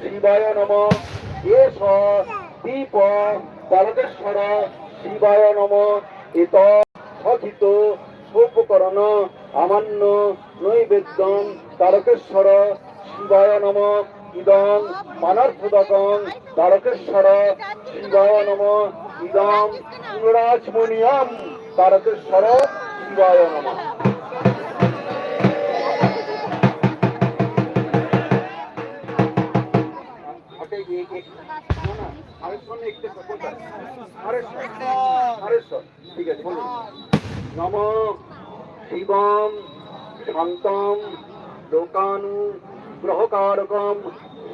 শিবায় নম। এস দীপ তারকেশ্বর শিবায় নম। এত সখিত উপকরণ আমান্য নৈবেদ্যম তারকেশ্বর শিবায় নম। ইদং মানার্থদকং তারকেশ্বর শিবায় নম। ইদং পুনরাজমণিয়ম তারকেশ্বর শিবায় নম। ঠিক আছে, বলুন। নম শিবম শান্তম লোকানু গ্রহকারকম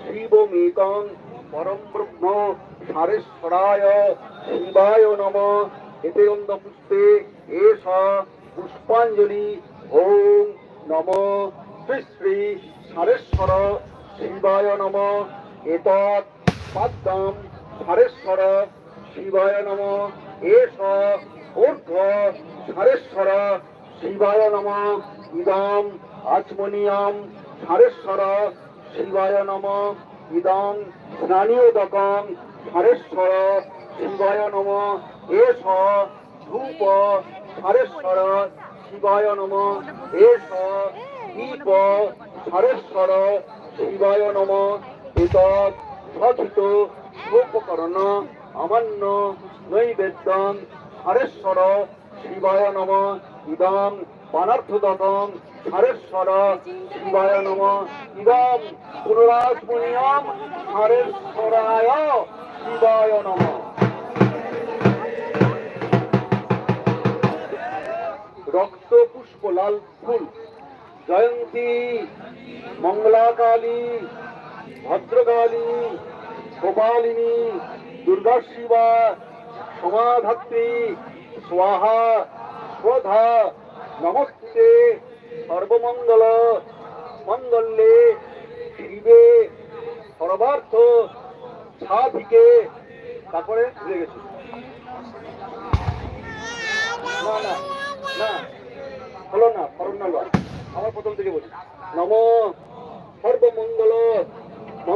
শিবমেকং পরম ব্রহ্ম সারেশ্বরায় শিবায় নম। এতে অন্ধ পুষ্পে এষ পুষ্পাঞ্জলি। ওম নম শ্রী শ্রী সারেশ্বর শিবায় নম। এতৎ পাদ্যম সারেশ্বর শিবায় নম। এষ ঊর্ধ্ব সারেশ্বর শিবায় নম। ইদম আচমনিয়ম সারেশ্বর শিবায় নম। ইদম স্নানীয়দকম সারেশ্বর শিবায় নম। এষ ধূপ সারেশ্বর শিবায় নম। এষ দীপ সারেশ্বর শিবায় নম। এতৎ সখিত উপকরণ অমান্য নৈবেদ্যম হরেশ্বর শিবায় নম। ইদম পানার্থদতম হরেশ্বর শিবায় নম। ইদম পুনরাজমণিয়ম হরেশ্বরায় শিবায় নম। রক্ত পুষ্প লাল ফুল জয়ন্তী, মঙ্গলাকালী, ভদ্রকালী গোপালিনী দুর্গা শিবা সমাধাত্রী, স্বাহা, শ্রদ্ধা, নমস্তে, সর্বমঙ্গল মঙ্গলে শিবে, সর্বার্থ, সাধিকে, তারপরে ভুলে গেছি। না না না না লয় আমার প্রথম থেকে বলি। নম সর্বমঙ্গল।